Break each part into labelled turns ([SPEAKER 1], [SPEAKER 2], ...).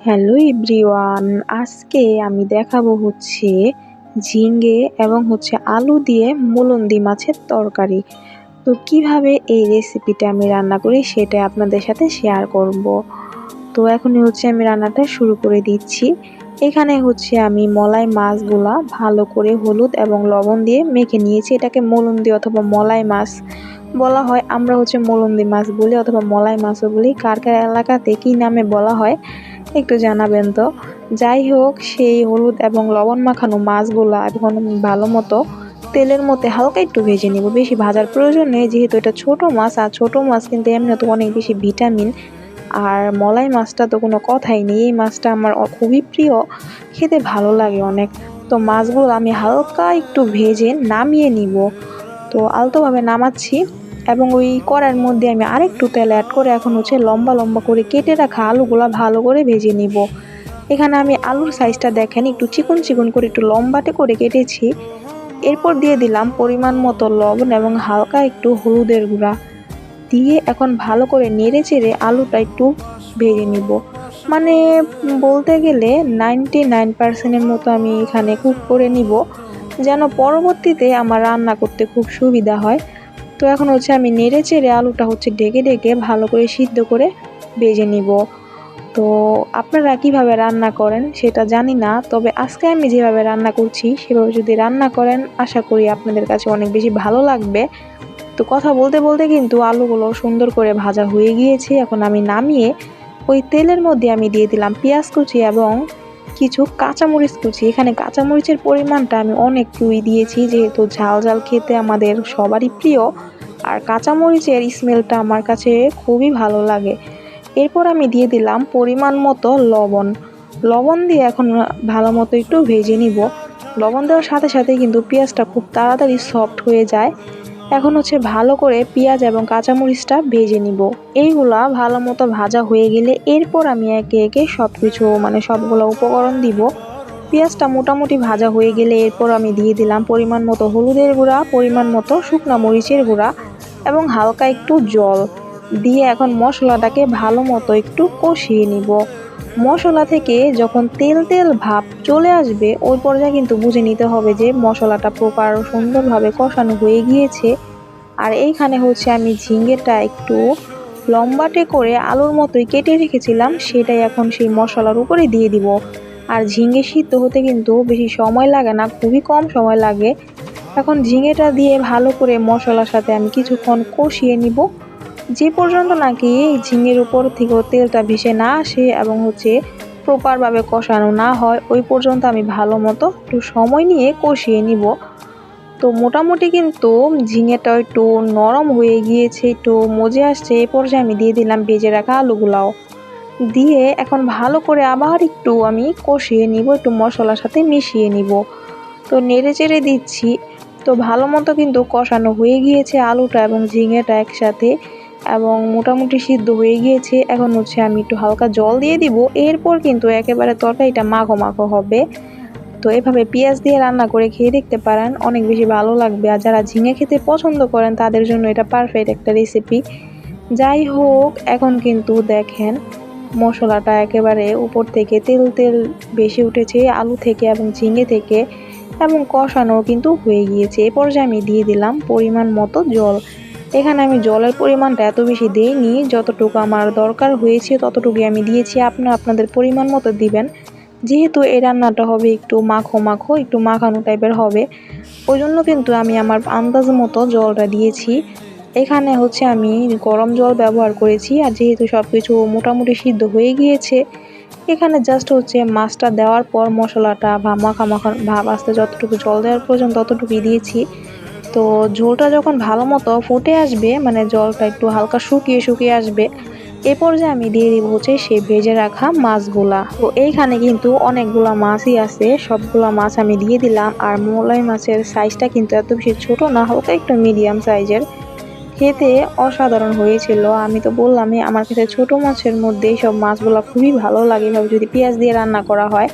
[SPEAKER 1] Hello everyone, আজকে আমি দেখাবো হচ্ছে ঝিঙ্গে এবং হচ্ছে আলু দিয়ে মুলন্দি মাছের তরকারি। তো কীভাবে এই রেসিপিটা আমি রান্না করি সেটা আপনাদের সাথে শেয়ার করব। তো এখনই হচ্ছে আমি রান্নাটা শুরু করে দিচ্ছি। এখানে হচ্ছে আমি মলাই মাছগুলা ভালো করে হলুদ এবং লবণ দিয়ে মেখে নিয়েছি। এটাকে মলন্দি অথবা মলাই মাছ বলা হয়। আমরা হচ্ছে মলন্দি মাছ বলি অথবা মলাই মাছও বলি। কার কার এলাকাতে কী নামে বলা হয় একটু জানাবেন তো। যাই হোক, সেই হলুদ এবং লবণ মাখানো মাছগুলা এখন ভালো মতো তেলের মধ্যে হালকা একটু ভেজে নিব। বেশি ভাজার প্রয়োজন নেই, যেহেতু এটা ছোট মাছ, আর ছোট মাছ কিন্তু এমনি তো অনেক বেশি ভিটামিন। আর মলাই মাছটা তো কোনো কথাই নেই। এই মাছটা আমার খুবই প্রিয়, খেতে ভালো লাগে অনেক। তো মাছগুলো আমি হালকা একটু ভেজে নামিয়ে নিব। তো আলতোভাবে নামাচ্ছি। এবং ওই কড়ার মধ্যে আমি আরেকটু তেল অ্যাড করে এখন হচ্ছে লম্বা লম্বা করে কেটে রাখা আলুগুলো ভালো করে ভেজে নিব। এখানে আমি আলুর সাইজটা দেখেন, একটু চিকন চিকন করে একটু লম্বাটে করে কেটেছি। এরপর দিয়ে দিলাম পরিমাণ মতো লবণ এবং হালকা একটু হলুদের গুঁড়া। দিয়ে এখন ভালো করে নেড়ে চেড়ে আলুটা একটু ভেজে নিব। মানে বলতে গেলে নাইনটি নাইন পার্সেন্টের মতো আমি এখানে কুক করে নিব, যেন পরবর্তীতে আমার রান্না করতে খুব সুবিধা হয়। তো এখন হচ্ছে আমি নেড়ে চেড়ে আলুটা হচ্ছে ডেকে ডেকে ভালো করে সিদ্ধ করে ভেজে নিব। তো আপনারা কীভাবে রান্না করেন সেটা জানি না, তবে আজকে আমি যেভাবে রান্না করছি সেভাবে যদি রান্না করেন, আশা করি আপনাদের কাছে অনেক বেশি ভালো লাগবে। তো কথা বলতে বলতে কিন্তু আলুগুলো সুন্দর করে ভাজা হয়ে গিয়েছে। এখন আমি নামিয়ে ওই তেলের মধ্যে আমি দিয়ে দিলাম পেঁয়াজ কুচি এবং কিছু কাঁচামরিচ কুচি। এখানে কাঁচামরিচের পরিমাণটা আমি অনেক অনেকটুই দিয়েছি, যেহেতু ঝাল ঝাল খেতে আমাদের সবারই প্রিয়। আর কাঁচামরিচের স্মেলটা আমার কাছে খুবই ভালো লাগে। এরপর আমি দিয়ে দিলাম পরিমাণ মতো লবণ। লবণ দিয়ে এখন ভালো মতো একটু ভেজে নিব। লবণ দেওয়ার সাথে সাথে কিন্তু পেঁয়াজটা খুব তাড়াতাড়ি সফট হয়ে যায়। এখন হচ্ছে ভালো করে পেঁয়াজ এবং কাঁচামরিচটা ভেজে নিব। এইগুলা ভালো মতো ভাজা হয়ে গেলে এরপর আমি একে একে সব কিছু মানে সবগুলো উপকরণ দিব। পেঁয়াজটা মোটামুটি ভাজা হয়ে গেলে এরপর আমি দিয়ে দিলাম পরিমাণ মতো হলুদের গুঁড়া, পরিমাণ মতো শুকনো মরিচের গুঁড়া এবং হালকা একটু জল। দিয়ে এখন মশলাটাকে ভালো মতো একটু কষিয়ে নিব। মশলা থেকে যখন তেল তেল ভাব চলে আসবে, ওই পর্যায়ে কিন্তু বুঝে নিতে হবে যে মশলাটা প্রপার সুন্দরভাবে কষানো হয়ে গিয়েছে। আর এইখানে হচ্ছে আমি ঝিঙ্গেটা একটু লম্বাটে করে আলুর মতোই কেটে রেখেছিলাম, সেটাই এখন সেই মশলার উপরে দিয়ে দিব। আর ঝিঙ্গে সিদ্ধ হতে কিন্তু বেশি সময় লাগে না, খুবই কম সময় লাগে। এখন ঝিঙেটা দিয়ে ভালো করে মশলার সাথে আমি কিছুক্ষণ কষিয়ে নিব। যে পর্যন্ত নাকি ঝিঙের উপর থেকে তেলটা ভেসে না আসে এবং হচ্ছে প্রপারভাবে কষানো না হয়, ওই পর্যন্ত আমি ভালো মতো একটু সময় নিয়ে কষিয়ে নিব। তো মোটামুটি কিন্তু ঝিঙেটা একটু নরম হয়ে গিয়েছে, একটু মজে আসছে। এ পর্যায়ে আমি দিয়ে দিলাম ভেজে রাখা আলুগুলাও। দিয়ে এখন ভালো করে আবার একটু আমি কষিয়ে নিব, একটু মশলার সাথে মিশিয়ে নিব। তো নেড়ে চেড়ে দিচ্ছি। তো ভালো মতো কিন্তু কষানো হয়ে গিয়েছে আলুটা এবং ঝিঙেটা একসাথে। এবং মোটামুটি সিদ্ধ হয়ে গিয়েছে। এখন হচ্ছে আমি একটু হালকা জল দিয়ে দিব। এরপর কিন্তু একেবারে তরকারিটা মাখো মাখো হবে। তো এভাবে পেঁয়াজ দিয়ে রান্না করে খেয়ে দেখতে পারেন, অনেক বেশি ভালো লাগবে। আর যারা ঝিঙে খেতে পছন্দ করেন, তাদের জন্য এটা পারফেক্ট একটা রেসিপি যাই হোক, এখন কিন্তু দেখেন মশলাটা একেবারে উপর থেকে তেল তেল বেশি উঠেছে, আলু থেকে এবং ঝিঙে থেকে, এবং কষানো কিন্তু হয়ে গিয়েছে। এ পর্যায়ে আমি দিয়ে দিলাম পরিমাণ মতো জল। এখানে আমি জলের পরিমাণটা এত বেশি দিইনি, যতটুকু আমার দরকার হয়েছে ততটুকুই আমি দিয়েছি। আপনারা আপনাদের পরিমাণ মতো দিবেন। যেহেতু এই রান্নাটা হবে একটু মাখো মাখো, একটু মাখানো টাইপের হবে ওই জন্য কিন্তু আমি আমার আন্দাজ মতো জলটা দিয়েছি। এখানে হচ্ছে আমি গরম জল ব্যবহার করেছি, আর যেহেতু সব কিছু মোটামুটি সিদ্ধ হয়ে গিয়েছে, এখানে জাস্ট হচ্ছে মাছটা দেওয়ার পর মশলাটা বা মাখা মাখা ভাব আসতে যতটুকু জল দেওয়ার প্রয়োজন ততটুকুই দিয়েছি। তো ঝোলটা যখন ভালো মতো ফুটে আসবে মানে জলটা একটু হালকা শুকিয়ে শুকিয়ে আসবে, এ পর্যায়ে আমি দিয়ে দিব হচ্ছে সেই ভেজে রাখা মাছগুলা। তো এইখানে কিন্তু অনেকগুলা মাছই আছে, সবগুলা মাছ আমি দিয়ে দিলাম। আর মোলাই মাছের সাইজটা কিন্তু এত বেশি ছোট না, হালকা একটু মিডিয়াম সাইজের খেতে অসাধারণ হয়েছিল। আমি তো বললামই, আমার কাছে ছোট মাছের মধ্যে সব মাছগুলো খুবই ভালো লাগে। যদি পেঁয়াজ দিয়ে রান্না করা হয়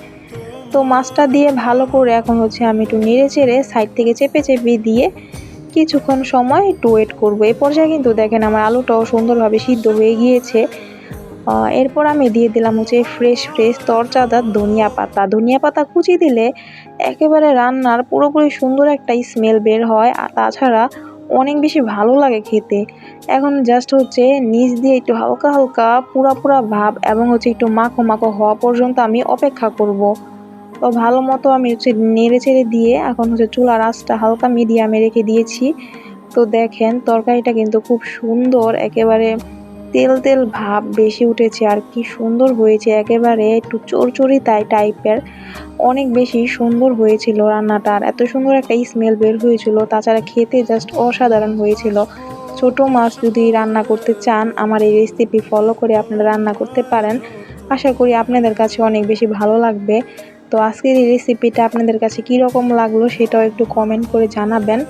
[SPEAKER 1] তো মাছটা দিয়ে ভালো করে এখন হচ্ছে আমি একটু নেড়ে চেড়ে সাইড থেকে চেপে চেপে দিয়ে কিছুক্ষণ সময় একটু ওয়েট করব। এ পর্যায়ে কিন্তু দেখেন আমার আলুটাও সুন্দরভাবে সিদ্ধ হয়ে গিয়েছে। এরপর আমি দিয়ে দিলাম হচ্ছে ফ্রেশ ফ্রেশ তরচাদা ধনিয়া পাতা। ধনিয়া পাতা কুচি দিলে একেবারে রান্নার পুরোপুরি সুন্দর একটা স্মেল বের হয়, আর তাছাড়া অনেক বেশি ভালো লাগে খেতে। এখন জাস্ট হচ্ছে নিচ দিয়ে একটু হালকা হালকা পুরা পুরা ভাব এবং হচ্ছে একটু মাখো মাখো হওয়া পর্যন্ত আমি অপেক্ষা করব। তো ভালো মতো আমি হচ্ছে নেড়ে চেড়ে দিয়ে এখন হচ্ছে চুলার আঁচটা হালকা মিডিয়ামে রেখে দিয়েছি। তো দেখেন, তরকারিটা কিন্তু খুব সুন্দর, একেবারে তেল তেল ভাব বেশি উঠেছে আর কি সুন্দর হয়েছে, একেবারে একটু চরচরি তাই টাইপের অনেক বেশি সুন্দর হয়েছিল রান্নাটা আর এত সুন্দর একটা স্মেল বের হয়েছিল। তাছাড়া খেতে জাস্ট অসাধারণ হয়েছিল। ছোট মাছ যদি রান্না করতে চান, আমার এই রেসিপি ফলো করে আপনারা রান্না করতে পারেন। আশা করি আপনাদের কাছে অনেক বেশি ভালো লাগবে। তো আজকের এই রেসিপিটা আপনাদের কাছে কী রকম লাগল সেটাও একটু কমেন্ট করে জানাবেন।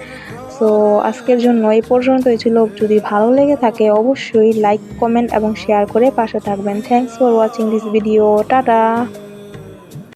[SPEAKER 1] সো আজকের জন্য এই পর্যন্তই। ছিল যদি ভালো লেগে থাকে, অবশ্যই লাইক কমেন্ট এবং শেয়ার করে পাশে থাকবেন। Thanks for watching this video tata